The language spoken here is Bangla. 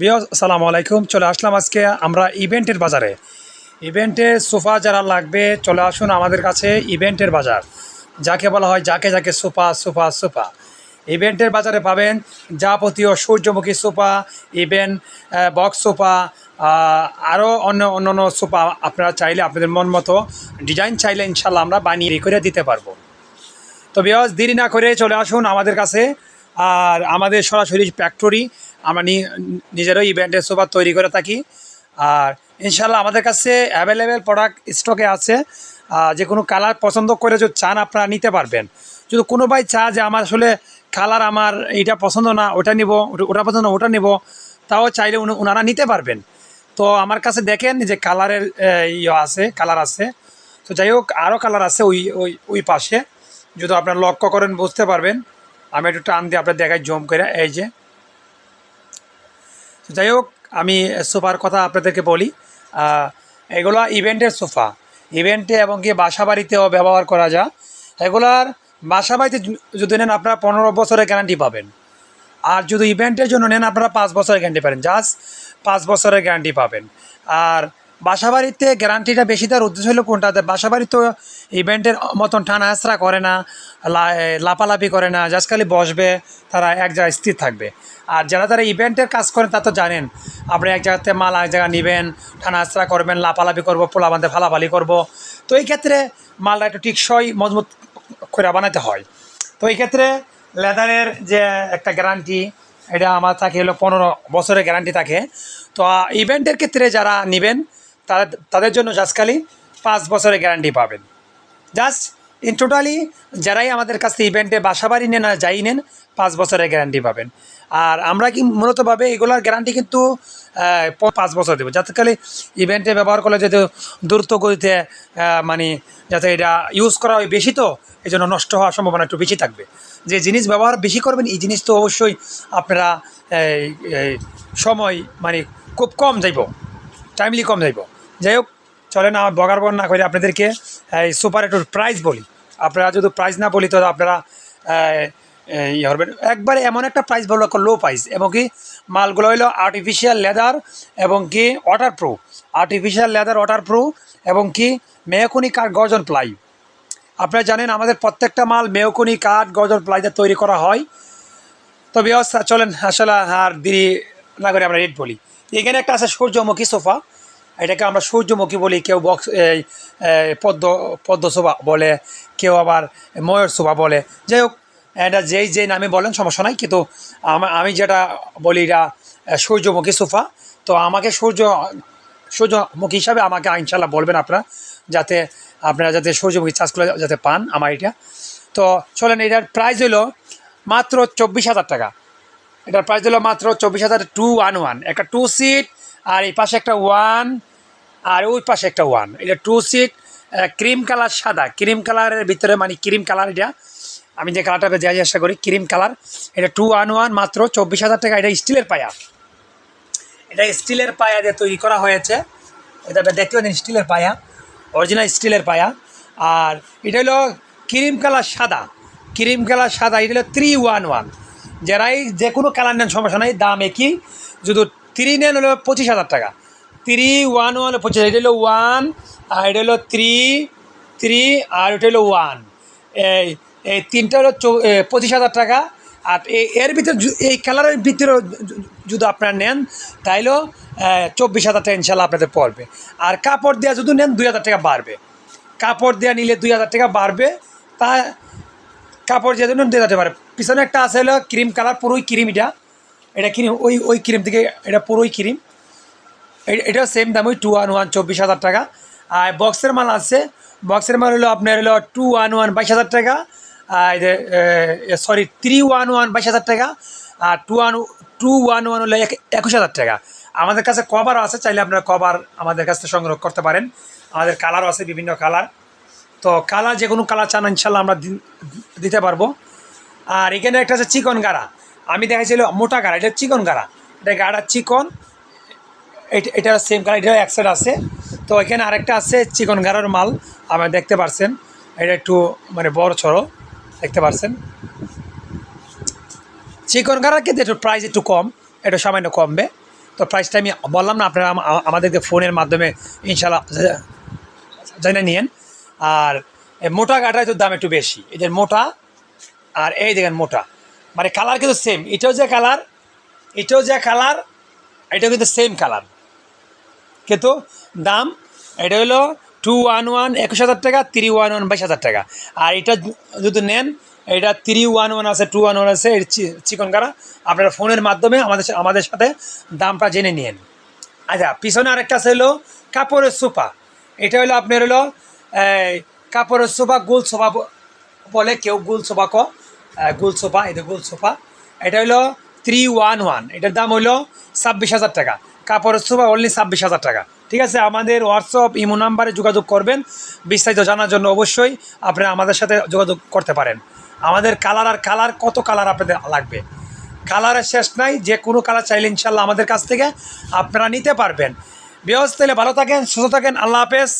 বিয়স সালাম আলাইকুম। চলে আসলাম আজকে আমরা ইভেন্টের বাজারে। ইভেন্টের সোফা যারা লাগবে, চলে আসুন আমাদের কাছে ইভেন্টের বাজার। যাকে বলা হয় যাকে যাকে সোফা সোফা সোফা। ইভেন্টের বাজারে পাবেন যাবতীয় সূর্যমুখী সোফা ইভেন্ট বক্স সোফা আরও অন্য অন্য অন্য সোফা আপনারা চাইলে আপনাদের মন মতো ডিজাইন চাইলে ইনশাল্লাহ আমরা বানিয়ে করে দিতে পারব। তো বিয়স দেরি না করে চলে আসুন আমাদের কাছে। আর আমাদের সরাসরি ফ্যাক্টরি আমরা নি- নিজেরাই ইভেন্টের সোফা তৈরি করে থাকি। আর ইনশাল্লাহ আমাদের কাছে অ্যাভেলেবেল প্রোডাক্ট স্টকে আছে। যে কোনো কালার পছন্দ করে যদি চান আপনারা নিতে পারবেন। যদি কোনো ভাই চা যে আমার আসলে কালার আমার এটা পছন্দ না, ওটা নিব, ওটা- পছন্দ না, ওটা নিব, তাও চাইলে ওনারা নিতে পারবেন। তো আমার কাছে দেখেন যে কালারের ইয়ে আছে কালার আছে। তো যাই হোক আরও কালার আছে ওই ওই ওই পাশে। যদি আপনার লক্ষ্য করেন বুঝতে পারবেন। আমি একটু টান দিয়ে আপনার দেখাই জম করে, এই যে। যাই হোক, আমি সোফার কথা আপনাদেরকে বলি। এগুলো ইভেন্টের সোফা। ইভেন্টে এবং কি বাসা বাড়িতেও ব্যবহার করা যায়। এগুলার বাসা বাড়িতে যদি নেন, আপনারা পনেরো বছরের গ্যারান্টি পাবেন। আর যদি ইভেন্টের জন্য নেন, আপনারা পাঁচ বছরের গ্যারান্টি পাবেন। জাস্ট পাঁচ বছরের গ্যারান্টি পাবেন। আর বাসা বাড়িতে গ্যারান্টিটা বেশি তার উদ্দেশ্য হলো কোনটাতে বাসা বাড়ি তো ইভেন্টের মতন টানা আশ্রা করে না লাপালাপি করে না জাস্ট খালি বসবে, তারা এক জায়গায় স্থির থাকবে। আর যারা তারা ইভেন্টের কাজ করেন, তা তো জানেন, আপনি এক জায়গাতে মাল এক জায়গায় নেবেন টানা আশ্রা করবেন, লাপালাপি করব পোলা বাঁধে ফালাফালি করব। তো এই ক্ষেত্রে মালটা একটু টিকসই মজবুত করে বানাতে হয়। তো এই ক্ষেত্রে লেদারের যে একটা গ্যারান্টি এটা আমার থাকে হলো পনেরো বছরের গ্যারান্টি থাকে। তো ইভেন্টের ক্ষেত্রে যারা নেবেন তাদের তাদের জন্য জাস্ট খালি পাঁচ বছরের গ্যারান্টি পাবেন। জাস্ট ইন টোটালি যারাই আমাদের কাছ ইভেন্টে বাসা বাড়ি নেন আর যাই নেন, পাঁচ বছরের গ্যারান্টি পাবেন। আর আমরা কি মূলতভাবে এগুলোর গ্যারান্টি কিন্তু পাঁচ বছর দেবো। যাতে খালি ইভেন্টে ব্যবহার করলে যাতে দ্রুত গতিতে মানে যাতে এটা ইউজ করা হয় বেশি তো এই জন্য নষ্ট হওয়ার সম্ভাবনা একটু বেশি থাকবে। যে জিনিস ব্যবহার বেশি করবেন, এই জিনিস তো অবশ্যই আপনারা সময় মানে খুব কম যাইব। টাইমলি কম যাইব। যাই হোক চলেন আমার বগার বন না করে আপনাদেরকে, এই সুপার একটু প্রাইস বলি। আপনারা যদি প্রাইস না বলি, তো আপনারা ইয়ে করবেন একবারে এমন একটা প্রাইস বলব লো প্রাইস এবং কি মালগুলো হলো আর্টিফিশিয়াল লেদার এবং কি waterproof artificial leather waterproof এবং কি মেহকুনি কাঠ, গর্জন প্লাই আপনারা জানেন, আমাদের প্রত্যেকটা মাল মেহকুনি কাঠ, গর্জন প্লাইতে তৈরি করা হয়। তো ব্যবস্থা চলেন, আসলে আর দেরি না করে আমরা রেট বলি। এখানে একটা আছে সূর্যমুখী সোফা। এটাকে আমরা সূর্যমুখী বলি, কেউ বক্স, এই পদ্ম পদ্ম সোফা বলে, কেউ আবার ময়ূর সোফা বলে। যাই হোক, এটা যেই যেই নামে বলেন, সমস্যা নাই। কিন্তু আমি যেটা বলি, এটা সূর্যমুখী সোফা। তো আমাকে সূর্য, সূর্যমুখী হিসাবে আমাকে ইনশাল্লাহ বলবেন আপনারা, যাতে আপনারা যাতে সূর্যমুখী চাষ করে যাতে পান আমার এটা। তো চলেন, এটার প্রাইস হলো মাত্র চব্বিশ হাজার টাকা। এটার প্রাইস হলো মাত্র চব্বিশ হাজার টু ওয়ান ওয়ান একটা টু সিট আর এই পাশে একটা ওয়ান, আর ওই পাশে একটা ওয়ান। এটা টু সিট ক্রিম কালার সাদা। ক্রিম কালারের ভিতরে মানে ক্রিম কালার এটা। আমি যে কালারটা দেওয়ার চেষ্টা করি, ক্রিম কালার। এটা টু ওয়ান ওয়ান, মাত্র চব্বিশ হাজার টাকা। এটা স্টিলের পায়া। এটা স্টিলের পায়া দিয়ে তৈরি করা হয়েছে। এটা দেখতে পাচ্ছেন, স্টিলের পায়া। অরিজিনাল স্টিলের পায়া। আর এটা হলো ক্রিম কালার সাদা। ক্রিম কালার সাদা, এটা হলো থ্রি ওয়ান ওয়ান। যারাই যে কোনো কালার নেন, সমস্যা নাই। দাম একই। যদি থ্রি নেন হলো পঁচিশ হাজার টাকা। থ্রি ওয়ান ওয়ান পঁচিশ হাজার এটা হলো ওয়ান, আর এটা হলো থ্রি থ্রি আর এটা হলো ওয়ান। এই এই তিনটা হলো পঁচিশ হাজার টাকা। আর এর ভিতরে এই কালারের ভিতরে যদি আপনারা নেন তাইলেও চব্বিশ হাজার টাকা ইনশাল্লাহ আপনাদের পড়বে। আর কাপড় দেওয়া যদি নেন, দুই হাজার টাকা বাড়বে। কাপড় দেওয়া নিলে দুই হাজার টাকা বাড়বে। তা, কাপড় যে জন্য দিয়ে যেতে পারে পিছনে একটা আছে হলো ক্রিম কালার, পুরোই ক্রিম এটা। এটা ক্রিম, ওই ওই ক্রিম থেকে এটা পুরোই ক্রিম। এ- এটাও সেম দাম, ওই টু ওয়ান ওয়ান চব্বিশ হাজার টাকা। আর বক্সের মাল আছে। বক্সের মাল হলো আপনার হলো টু ওয়ান ওয়ান বাইশ হাজার টাকা। আর সরি থ্রি ওয়ান ওয়ান বাইশ হাজার টাকা। আর two one two one one হলো এক- একুশ হাজার টাকা। আমাদের কাছে কভারও আছে, চাইলে আপনারা কভার আমাদের কাছ থেকে সংগ্রহ করতে পারেন। আমাদের কালারও আছে, বিভিন্ন কালার তো কালার যে কোনো কালার চান, ইনশাল্লাহ আমরা দিতে পারব। আর এখানে একটা আছে চিকন গাড়া। আমি দেখাইছিল মোটা গাড়া, এটা চিকন গাড়া। এটা গাড়া চিকন, এটা সেম কালার এটা এক সাইড আছে। তো এখানে আরেকটা আছে চিকন গাড়ার মাল, আপনারা দেখতে পারছেন। এটা একটু মানে বড় ছড়ো দেখতে পারছেন। চিকন গাড়ার কিন্তু একটু প্রাইস একটু কম একটু সামান্য কমবে। তো প্রাইসটা আমি বললাম না, আপনারা আম- আম- আমাদেরকে ফোনের মাধ্যমে ইনশাল্লাহ জা- জেনে নিয়েন। আর মোটা কাঠটার তো দাম একটু বেশি এদের মোটা, আর এই দেখেন মোটা। মানে কালার কিন্তু সেম এটাও যে কালার এটাও যে কালার এটাও কিন্তু সেম কালার কিন্তু দাম, এটা হলো টু ওয়ান ওয়ান একুশ হাজার টাকা থ্রি ওয়ান ওয়ান বাইশ হাজার টাকা। আর এটা যদি নেন, এটা থ্রি ওয়ান ওয়ান আছে টু ওয়ান ওয়ান আছে, এর চিকন কারা, আপনারা ফোনের মাধ্যমে আমাদের আমাদের সাথে দামটা জেনে নিন আচ্ছা পিছনে আরেকটা আছে হলো কাপড়ের সোফা। এটা হলো আপনার হলো কাপড়ের সোফা গোল সোফা বলে কেউ গোল সোফা ক গোল সোফা এটা গোল সোফা এটা হলো থ্রি ওয়ান ওয়ান এটার দাম হলো ছাব্বিশ হাজার টাকা। কাপড়ের সোফা অনলি ছাব্বিশ হাজার টাকা। ঠিক আছে, আমাদের হোয়াটসঅ্যাপ ইমো নাম্বারে যোগাযোগ করবেন। বিস্তারিত জানার জন্য অবশ্যই আপনারা আমাদের সাথে যোগাযোগ করতে পারেন। আমাদের কালার আর কালার, কত কালার আপনাদের লাগবে? কালারের শেষ নাই, যে কোনো কালার চাইলে ইনশাল্লাহ আমাদের কাছ থেকে আপনারা নিতে পারবেন। ব্যবস্থা ভালো থাকেন, সুস্থ থাকেন, আল্লাহ হাফেজ।